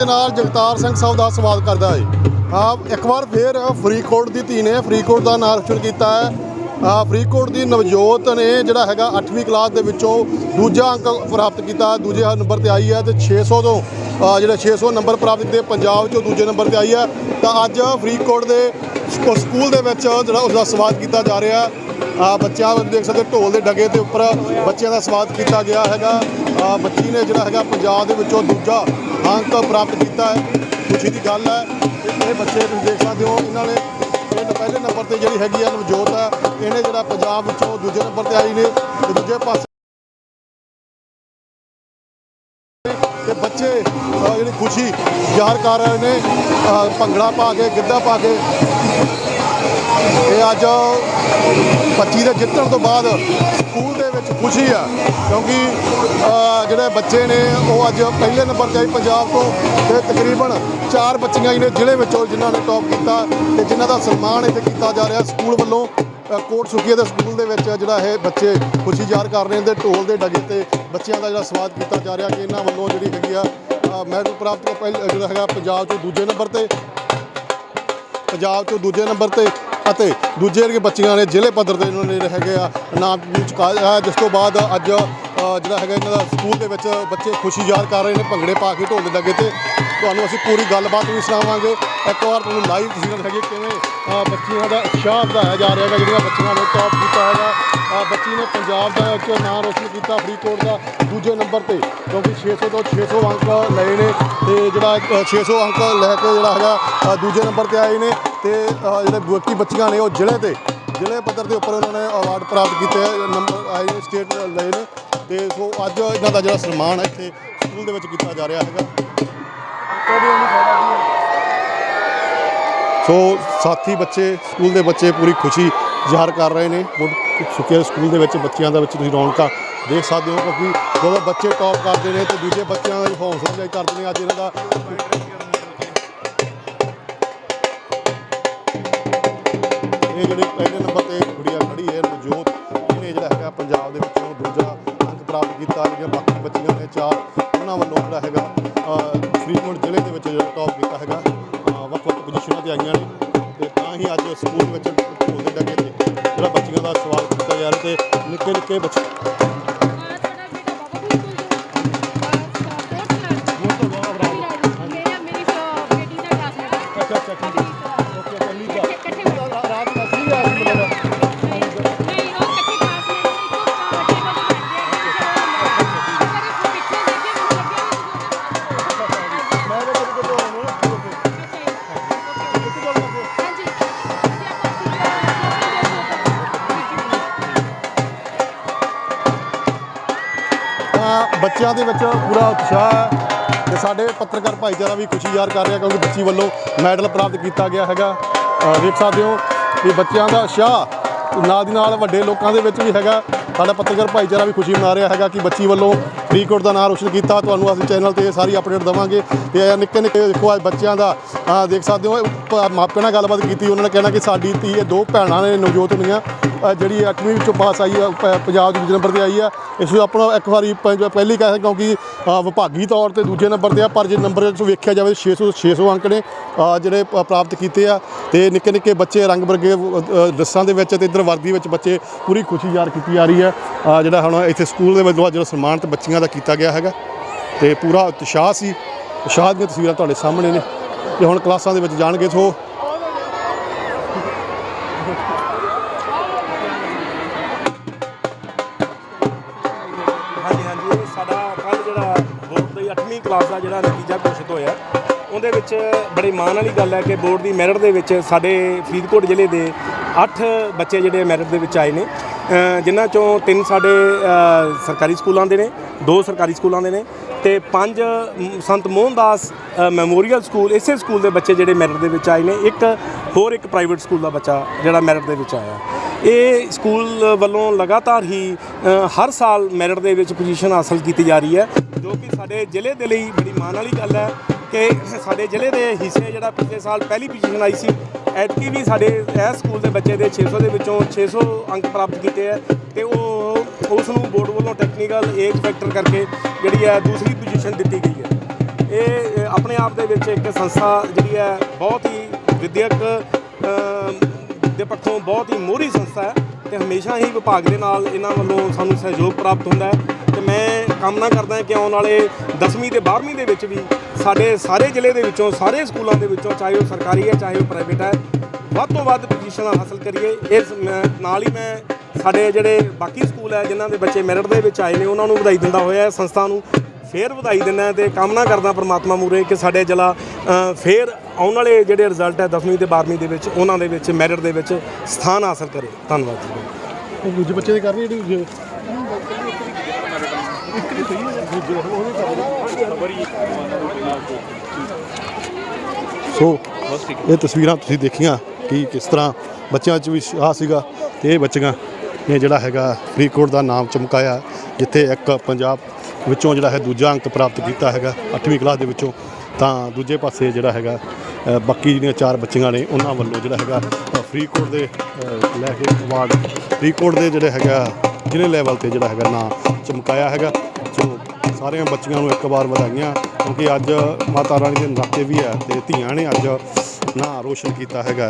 ਦੇ ਨਾਲ ਜਗਤਾਰ ਸਿੰਘ ਸਾਹਿਬ ਦਾ ਸਵਾਗਤ ਕਰਦਾ ਹੈ। ਆ ਇੱਕ ਵਾਰ ਫੇਰ ਫਰੀਦਕੋਟ ਦੀ ਧੀ ਨੇ ਫਰੀਦਕੋਟ ਦਾ ਨਾਮ ਰੋਸ਼ਨ ਕੀਤਾ ਹੈ। ਆ ਫਰੀਦਕੋਟ ਦੀ ਨਵਜੋਤ ਨੇ ਜਿਹੜਾ ਹੈਗਾ 8ਵੀਂ ਕਲਾਸ ਦੇ ਵਿੱਚੋਂ ਦੂਜਾ ਅੰਕ ਪ੍ਰਾਪਤ ਕੀਤਾ, ਦੂਜੇ ਨੰਬਰ ਤੇ ਆਈ ਹੈ ਤੇ 600 ਤੋਂ, ਆ ਜਿਹੜੇ 600 ਨੰਬਰ ਪ੍ਰਾਪਤ ਕੀਤੇ, ਪੰਜਾਬ 'ਚੋਂ ਦੂਜੇ ਨੰਬਰ ਤੇ ਆਈ ਹੈ। ਤਾਂ ਅੱਜ ਫਰੀਦਕੋਟ ਦੇ ਸਕੂਲ ਦੇ ਵਿੱਚ ਜਿਹੜਾ ਉਸ ਦਾ ਸਵਾਗਤ ਕੀਤਾ ਜਾ ਰਿਹਾ ਆ ਬੱਚਿਆਂ ਨੂੰ ਦੇਖ ਸਕਦੇ ਹੋ, ਢੋਲ ਦੇ ਡਗੇ ਦੇ ਉੱਪਰ ਬੱਚਿਆਂ ਦਾ ਸਵਾਗਤ ਕੀਤਾ ਗਿਆ ਹੈਗਾ। ਬੱਚੀ ਨੇ ਜਿਹੜਾ ਹੈਗਾ ਪੰਜਾਬ ਦੇ ਵਿੱਚੋਂ ਦੂਜਾ ਅੰਕ ਪ੍ਰਾਪਤ ਕੀਤਾ ਹੈ। ਖੁਸ਼ੀ ਦੀ ਗੱਲ ਹੈ ਇਹ ਬੱਚੇ ਤੁਸੀਂ ਦੇਖ ਸਕਦੇ ਹੋ, ਇਹਨਾਂ ਨੇ ਇਹ ਪਹਿਲੇ ਨੰਬਰ ਤੇ ਜਿਹੜੀ ਹੈਗੀ ਆ ਨਵਜੋਤ ਹੈ, ਇਹਨੇ ਜਿਹੜਾ ਪੰਜਾਬ ਵਿੱਚੋਂ ਦੂਜੇ ਨੰਬਰ ਤੇ ਆਈ ਨੇ ਤੇ ਦੂਜੇ ਪਾਸੇ ਤੇ ਬੱਚੇ ਜਿਹੜੀ ਖੁਸ਼ੀ ਜ਼ਾਹਰ ਕਰ ਰਹੇ ਨੇ ਭੰਗੜਾ ਪਾ ਕੇ, ਗਿੱਧਾ ਪਾ ਕੇ। ਇਹ ਅੱਜ ਬੱਚੀ ਦੇ ਜਿੱਤਣ ਤੋਂ ਬਾਅਦ ਸਕੂਲ ਦੇ ਖੁਸ਼ੀ ਆ, ਕਿਉਂਕਿ ਜਿਹੜੇ ਬੱਚੇ ਨੇ, ਉਹ ਅੱਜ ਪਹਿਲੇ ਨੰਬਰ ਤੇ ਆਈ ਪੰਜਾਬ ਤੋਂ, ਤੇ ਤਕਰੀਬਨ ਚਾਰ ਬੱਚੀਆਂ ਹੀ ਨੇ ਜ਼ਿਲ੍ਹੇ ਵਿੱਚੋਂ ਜਿਨ੍ਹਾਂ ਨੇ ਟੌਪ ਕੀਤਾ, ਤੇ ਜਿਨ੍ਹਾਂ ਦਾ ਸਨਮਾਨ ਇੱਥੇ ਕੀਤਾ ਜਾ ਰਿਹਾ ਸਕੂਲ ਵੱਲੋਂ ਕੋਟ ਸੁਖੀਏ ਦੇ ਸਕੂਲ ਦੇ ਵਿੱਚ ਜਿਹੜਾ ਇਹ ਬੱਚੇ ਖੁਸ਼ੀ ਜ਼ਾਹਰ ਕਰ ਰਹੇ ਨੇ ਤੇ ਢੋਲ ਦੇ ਡਗੇ ਤੇ ਬੱਚਿਆਂ ਦਾ ਜਿਹੜਾ ਸਵਾਦ ਕੀਤਾ ਜਾ ਰਿਹਾ ਕਿ ਇਹਨਾਂ ਵੱਲੋਂ ਜਿਹੜੀ ਹੈਗੀ ਆ ਮੈਡਲ ਪ੍ਰਾਪਤ ਪਹਿਲ ਜਿਹੜਾ ਹੈਗਾ ਪੰਜਾਬ ਤੋਂ ਦੂਜੇ ਨੰਬਰ ਤੇ, ਪੰਜਾਬ ਤੋਂ ਦੂਜੇ ਨੰਬਰ ਤੇ ਅਤੇ ਦੂਜੇ ਜਿਹੜੇ ਬੱਚੀਆਂ ਨੇ ਜ਼ਿਲ੍ਹੇ ਪੱਧਰ ਤੇ ਇਹਨਾਂ ਨੇ ਜਿਹੜੇ ਹੈਗੇ ਆ ਨਾਮ ਚੁਕਾਇਆ ਜਿਸ ਤੋਂ ਬਾਅਦ ਅੱਜ ਜਿਹੜਾ ਹੈਗਾ ਇਹਨਾਂ ਦਾ ਸਕੂਲ ਦੇ ਵਿੱਚ ਬੱਚੇ ਖੁਸ਼ੀ ਯਾਦ ਕਰ ਰਹੇ ਨੇ ਭੰਗੜੇ ਪਾ ਕੇ ਢੋਲ ਦੇ ਲੱਗੇ ਤੇ ਤੁਹਾਨੂੰ ਅਸੀਂ ਪੂਰੀ ਗੱਲਬਾਤ ਵੀ ਸੁਣਾਵਾਂਗੇ। ਇੱਕ ਵਾਰ ਤੁਹਾਨੂੰ ਲਾਈਵ ਤਸਵੀਰਾਂ ਹੈਗੇ ਕਿਵੇਂ ਅ, ਬੱਚੀਆਂ ਦਾ ਉਤਸ਼ਾਹ ਵਧਾਇਆ ਜਾ ਰਿਹਾ ਹੈਗਾ ਜਿਹੜੀਆਂ ਬੱਚੀਆਂ ਨੇ ਟੌਪ ਕੀਤਾ ਪੰਜਾਬ ਦਾ ਇੱਕ ਨਾਮ ਰੋਸ਼ਨ ਕੀਤਾ ਫਰੀਦਕੋਟ ਦਾ ਦੂਜੇ ਨੰਬਰ ਤੇ ਕਿਉਂਕਿ 600 ਤੋਂ 600 ਅੰਕ ਲਏ ਨੇ ਤੇ ਜਿਹੜਾ ਅ, 600 ਅੰਕ ਲੈ ਕੇ ਜਿਹੜਾ ਹੈਗਾ ਦੂਜੇ ਨੰਬਰ ਤੇ ਆਏ ਨੇ ਤੇ ਜਿਹੜੇ ਬਾਕੀ ਬੱਚੀਆਂ ਨੇ ਉਹ ਜ਼ਿਲ੍ਹੇ ਤੇ ਜ਼ਿਲ੍ਹੇ ਪੱਧਰ ਦੇ ਉੱਪਰ ਉਹਨਾਂ ਨੇ ਅਵਾਰਡ ਪ੍ਰਾਪਤ ਕੀਤੇ ਨੰਬਰ ਆਏ ਨੇ ਸਟੇਟ ਲਏ ਨੇ ਤੇ ਸੋ ਅੱਜ ਇਹਨਾਂ ਦਾ ਜਿਹੜਾ ਸਨਮਾਨ ਹੈ ਇੱਥੇ ਸਕੂਲ ਦੇ ਵਿੱਚ ਕੀਤਾ ਜਾ ਰਿਹਾ ਹੈਗਾ। ਸੋ ਸਾਥੀ ਬੱਚੇ ਸਕੂਲ ਦੇ ਬੱਚੇ ਪੂਰੀ ਖੁਸ਼ੀ ਜ਼ਾਹਰ ਕਰ ਰਹੇ ਨੇ। ਬਹੁਤ ਸੁੱਕੇ ਸਕੂਲ ਦੇ ਵਿੱਚ ਬੱਚਿਆਂ ਦੇ ਵਿੱਚ ਤੁਸੀਂ ਰੌਣਕਾਂ ਦੇਖ ਸਕਦੇ ਹੋ ਕਿਉਂਕਿ ਜਦੋਂ ਬੱਚੇ ਟੌਪ ਕਰਦੇ ਨੇ ਤੇ ਦੂਜੇ ਬੱਚਿਆਂ ਦਾ ਹੌਸਲਾ ਅਫਜ਼ਾਈ ਕਰਦੇ ਨੇ, ਅੱਜ ਇਹਨਾਂ ਦਾ ਇਹ ਜਿਹੜੇ ਪਹਿਲੇ ਨੰਬਰ ਤੇ ਗੁੜੀਆ ਖੜੀ ਹੈ, ਨਵਜੋਤ, ਇਹਨੇ ਜਿਹੜਾ ਹੈਗਾ ਪੰਜਾਬ ਦੇ ਵਿੱਚੋਂ ਦੂਜਾ ਅੰਕ ਪ੍ਰਾਪਤ ਕੀਤਾ ਜਿਹੜੀਆਂ ਬਾਕੀ ਬੱਚੀਆਂ ਨੇ ਚਾਰ, ਉਹਨਾਂ ਵੱਲੋਂ ਜਿਹੜਾ ਹੈਗਾ ਫਰੀਦਕੋਟ ਜ਼ਿਲ੍ਹੇ ਦੇ ਵਿੱਚ ਜਿਹੜਾ ਟੌਪ ਕੀਤਾ ਹੈਗਾ। ਵੱਖ ਵੱਖ ਪੋਜੀਸ਼ਨਾਂ ਤੇ ਆਈਆਂ ਨੇ। ਤੇ ਤਾਂ ਹੀ ਅੱਜ ਸਕੂਲ ਵਿੱਚ ਢੋਲ ਦੇ ਜਿਹੜਾ ਬੱਚੀਆਂ ਦਾ ਸਵਾਗਤ ਕੀਤਾ ਜਾ ਰਿਹਾ ਤੇ ਨਿੱਕੇ ਨਿੱਕੇ ਬੱਚੇ ਬੱਚਿਆਂ ਦੇ ਵਿੱਚ ਪੂਰਾ ਉਤਸ਼ਾਹ ਹੈ ਤੇ ਸਾਡੇ ਪੱਤਰਕਾਰ ਭਾਈਚਾਰਾ ਵੀ ਖੁਸ਼ੀ ਜ਼ਾਹਰ ਕਰ ਰਿਹਾ ਕਿਉਂਕਿ ਬੱਚੀ ਵੱਲੋਂ ਮੈਡਲ ਪ੍ਰਾਪਤ ਕੀਤਾ ਗਿਆ ਹੈਗਾ। ਵੇਖ ਸਕਦੇ ਹੋ ਕਿ ਬੱਚਿਆਂ ਦਾ ਉਤਸ਼ਾਹ ਨਾਲ ਦੀ ਨਾਲ ਵੱਡੇ ਲੋਕਾਂ ਦੇ ਵਿੱਚ ਵੀ ਹੈਗਾ। ਸਾਡਾ ਪੱਤਰਕਾਰ ਭਾਈਚਾਰਾ ਵੀ ਖੁਸ਼ੀ ਮਨਾ ਰਿਹਾ ਹੈਗਾ ਕਿ ਬੱਚੀ ਵੱਲੋਂ ਫਰੀਦਕੋਟ ਦਾ ਨਾਮ ਰੋਸ਼ਨ ਕੀਤਾ। ਤੁਹਾਨੂੰ ਅਸੀਂ ਚੈਨਲ ਤੇ ਸਾਰੀ ਅਪਡੇਟ ਦਵਾਂਗੇ। ਤੇ ਨਿੱਕੇ ਨਿੱਕੇ ਦੇਖੋ, ਅੱਜ ਬੱਚਿਆਂ ਦਾ ਦੇਖ ਸਕਦੇ ਹੋ, ਪ- ਮਾਪਿਆਂ ਨਾਲ ਗੱਲਬਾਤ ਕੀਤੀ। ਉਹਨਾਂ ਨੇ ਕਹਿਣਾ ਕਿ ਸਾਡੀ ਧੀ, ਇਹ ਦੋ ਭੈਣਾਂ ਨੇ ਨਵਜੋਤ ਦੀਆਂ ਜਿਹੜੀ 8ਵੀਂ ਵਿੱਚੋਂ ਪਾਸ ਆਈ ਆ ਪੰਜਾਬ ਦੇ ਦੂਜੇ ਨੰਬਰ ਤੇ ਆਈ ਆ। ਇਸ ਨੂੰ ਆਪਣਾ ਇੱਕ ਵਾਰੀ ਪਹਿਲੀ ਕਹਿ ਸਕਦੇ ਕਿਉਂਕਿ ਵਿਭਾਗੀ ਤੌਰ ਤੇ ਦੂਜੇ ਨੰਬਰ ਤੇ ਆ। ਪਰ ਜੇ ਨੰਬਰ ਵਿੱਚ ਵੇਖਿਆ ਜਾਵੇ 600 600 ਅੰਕ ਨੇ ਜਿਹੜੇ ਪ੍ਰਾਪਤ ਕੀਤੇ ਆ। ਤੇ ਨਿੱਕੇ ਨਿੱਕੇ ਬੱਚੇ ਰੰਗ ਬਰਗੇ ਡਰੈਸਾਂ ਦੇ ਵਿੱਚ ਤੇ ਇਧਰ ਵਰਦੀ ਵਿੱਚ ਬੱਚੇ ਪੂਰੀ ਖੁਸ਼ੀ ਜ਼ਾਹਰ ਕੀਤੀ ਜਾ ਰਹੀ ਹੈ। ਜਿਹੜਾ ਹੁਣ ਇੱਥੇ ਸਕੂਲ ਦੇ ਵੱਲੋਂ ਜਿਹੜਾ ਸਨਮਾਨ ਬੱਚੀਆਂ ਦਾ ਕੀਤਾ ਗਿਆ ਹੈਗਾ। ਤੇ ਪੂਰਾ ਉਤਸ਼ਾਹ ਸੀ। ਉਤਸ਼ਾਹ ਦੀਆਂ ਤਸਵੀਰਾਂ ਤੁਹਾਡੇ ਸਾਹਮਣੇ ਨੇ। ਤੇ ਹੁਣ ਕਲਾਸਾਂ ਦੇ ਵਿੱਚ ਜਾਣਗੇ ਸੋ। ਹਾਂਜੀ ਹਾਂਜੀ। ਇਹ ਸਾਡਾ ਕੱਲ ਜਿਹੜਾ ਬੋਰਡ ਦੀ 8ਵੀਂ ਕਲਾਸ ਦਾ ਜਿਹੜਾ ਨਤੀਜਾ ਘੋਸ਼ਿਤ ਹੋਇਆ। ਉਹਦੇ ਵਿੱਚ ਬੜੇ ਮਾਣ ਵਾਲੀ ਗੱਲ ਹੈ ਕਿ ਬੋਰਡ ਦੀ ਮੈਰਿਟ ਦੇ ਵਿੱਚ ਸਾਡੇ ਫਰੀਦਕੋਟ ਜ਼ਿਲ੍ਹੇ ਦੇ 8 ਬੱਚੇ ਜਿਹੜੇ ਮੈਰਿਟ ਦੇ ਵਿੱਚ ਆਏ ਨੇ ਜਿਨ੍ਹਾਂ ਚੋਂ ਤਿੰਨ ਸਾਡੇ ਸਰਕਾਰੀ ਸਕੂਲਾਂ ਦੇ ਨੇ ਦੋ ਸਰਕਾਰੀ ਸਕੂਲਾਂ ਦੇ ਨੇ ਤੇ ਪੰਜ Sant Mohandas uh, memorial school ਇਸੇ ਸਕੂਲ ਦੇ ਬੱਚੇ ਜਿਹੜੇ ਮੈਰਿਟ ਦੇ ਵਿੱਚ ਆਏ ਨੇ ਇੱਕ ਹੋਰ ਇੱਕ ਪ੍ਰਾਈਵੇਟ ਸਕੂਲ ਦਾ ਬੱਚਾ ਜਿਹੜਾ ਮੈਰਿਟ ਦੇ ਵਿੱਚ ਆਇਆ। ਇਹ ਸਕੂਲ ਵੱਲੋਂ ਲਗਾਤਾਰ ਹੀ ਹਰ ਸਾਲ ਮੈਰਿਟ ਦੇ ਵਿੱਚ ਪੋਜੀਸ਼ਨ ਹਾਸਲ ਕੀਤੀ ਜਾ ਰਹੀ ਹੈ ਜੋ ਕਿ ਸਾਡੇ ਜ਼ਿਲ੍ਹੇ ਦੇ ਲਈ ਬੜੀ ਮਾਣ ਵਾਲੀ ਗੱਲ ਹੈ ਕਿ ਸਾਡੇ ਜ਼ਿਲ੍ਹੇ ਦੇ ਹਿੱਸੇ ਜਿਹੜਾ ਪਿਛਲੇ ਸਾਲ ਪਹਿਲੀ ਪੋਜੀਸ਼ਨ ਆਈ ਸੀ ਐਤਕੀ ਵੀ ਸਾਡੇ ਇਹ ਸਕੂਲ ਦੇ ਬੱਚੇ ਦੇ 600 ਦੇ ਵਿੱਚੋਂ 600 ਅੰਕ ਪ੍ਰਾਪਤ ਕੀਤੇ ਹੈ ਤੇ ਉਹ ਉਸ ਨੂੰ ਬੋਰਡ ਵੱਲੋਂ ਟੈਕਨੀਕਲ ਏਜ ਫੈਕਟਰ ਕਰਕੇ ਜਿਹੜੀ ਹੈ ਦੂਸਰੀ ਪੋਜੀਸ਼ਨ ਦਿੱਤੀ ਗਈ ਹੈ। ਇਹ ਆਪਣੇ ਆਪ ਦੇ ਵਿੱਚ ਇੱਕ ਸੰਸਥਾ ਜਿਹੜੀ ਹੈ ਬਹੁਤ ਹੀ ਵਿਦਿਅਕ ਦੇ ਪੱਖੋਂ ਬਹੁਤ ਹੀ ਮੋਹਰੀ ਸੰਸਥਾ ਹੈ ਤੇ ਹਮੇਸ਼ਾ ਹੀ ਵਿਭਾਗ ਦੇ ਨਾਲ ਇਹਨਾਂ ਵੱਲੋਂ ਸਾਨੂੰ ਸਹਿਯੋਗ ਪ੍ਰਾਪਤ ਹੁੰਦਾ ਹੈ। ਤੇ ਮੈਂ ਕਾਮਨਾ ਕਰਦਾ ਕਿ ਆਉਣ ਵਾਲੇ 10ਵੀਂ ਤੇ 12ਵੀਂ ਦੇ ਵਿੱਚ ਵੀ ਸਾਡੇ ਸਾਰੇ ਜ਼ਿਲ੍ਹੇ ਦੇ ਵਿੱਚੋਂ ਸਾਰੇ ਸਕੂਲਾਂ ਦੇ ਵਿੱਚੋਂ ਚਾਹੇ ਉਹ ਸਰਕਾਰੀ ਹੈ ਚਾਹੇ ਉਹ ਪ੍ਰਾਈਵੇਟ ਹੈ ਵੱਧ ਤੋਂ ਵੱਧ ਪੋਜੀਸ਼ਨਾਂ ਹਾਸਲ ਕਰੀਏ। ਇਸ ਮੈਂ- ਨਾਲ ਹੀ ਮੈਂ ਸਾਡੇ ਜਿਹੜੇ ਬਾਕੀ ਸਕੂਲ ਹੈ ਜਿਨ੍ਹਾਂ ਦੇ ਬੱਚੇ ਮੈਰਿਟ ਦੇ ਵਿੱਚ ਆਏ ਨੇ ਉਹਨਾਂ ਨੂੰ ਵਧਾਈ ਦਿੰਦਾ ਹੋਇਆ ਸੰਸਥਾ ਨੂੰ ਫੇਰ ਵਧਾਈ ਦਿੰਦਾ ਤੇ ਕਾਮਨਾ ਕਰਦਾ ਪ੍ਰਮਾਤਮਾ ਮੂਰੇ ਕਿ ਸਾਡੇ ਜ਼ਿਲ੍ਹਾ ਫੇਰ ਆਉਣ ਵਾਲੇ ਜਿਹੜੇ ਰਿਜ਼ਲਟ ਹੈ 10ਵੀਂ ਤੇ 12ਵੀਂ ਦੇ ਵਿੱਚ ਉਹਨਾਂ ਦੇ ਵਿੱਚ ਮੈਰਿਟ ਦੇ ਵਿੱਚ ਸਥਾਨ ਹਾਸਲ ਕਰੇ। ਧੰਨਵਾਦ ਜੀ। ਉਹ ਦੂਜੇ ਬੱਚੇ ਦੇ ਕਰ ਰਹੀ ਜਿਹੜੀ ਦੂਜੇ ਸੋ ਇਹ ਤਸਵੀਰਾਂ ਤੁਸੀਂ ਦੇਖੀਆਂ ਕਿ ਕਿਸ ਤਰ੍ਹਾਂ ਬੱਚਿਆਂ 'ਚ ਵੀ ਉਤਸ਼ਾਹ ਸੀਗਾ ਤੇ ਇਹ ਬੱਚੀਆਂ ਨੇ ਜਿਹੜਾ ਹੈਗਾ ਫਰੀਦਕੋਟ ਦਾ ਨਾਮ ਚਮਕਾਇਆ, ਜਿੱਥੇ ਇੱਕ ਪੰਜਾਬ ਵਿੱਚੋਂ ਜਿਹੜਾ ਹੈ ਦੂਜਾ ਅੰਕ ਪ੍ਰਾਪਤ ਕੀਤਾ ਹੈਗਾ 8ਵੀਂ ਕਲਾਸ ਦੇ ਵਿੱਚੋਂ। ਤਾਂ ਦੂਜੇ ਪਾਸੇ ਜਿਹੜਾ ਹੈਗਾ ਬਾਕੀ ਜਿਹੜੀਆਂ ਚਾਰ ਬੱਚੀਆਂ ਨੇ, ਉਹਨਾਂ ਵੱਲੋਂ ਜਿਹੜਾ ਹੈਗਾ ਫਰੀਦਕੋਟ ਦੇ ਲੈ ਕੇ ਅਵਾਰਡ, ਫਰੀਦਕੋਟ ਦੇ ਜਿਹੜੇ ਹੈਗਾ, ਜ਼ਿਲ੍ਹੇ ਲੈਵਲ ਤੇ ਜਿਹੜਾ ਹੈਗਾ ਨਾਂ ਚਮਕਾਇਆ ਹੈਗਾ। ਸਾਰਿਆਂ ਬੱਚੀਆਂ ਨੂੰ ਇੱਕ ਵਾਰ ਵਧਾਈਆਂ, ਕਿਉਂਕਿ ਅੱਜ ਮਾਤਾ ਰਾਣੀ ਦੇ ਨਰਾਤੇ ਵੀ ਹੈ ਤੇ ਧੀਆਂ ਨੇ ਅੱਜ ਨਾਂ ਰੋਸ਼ਨ ਕੀਤਾ ਹੈਗਾ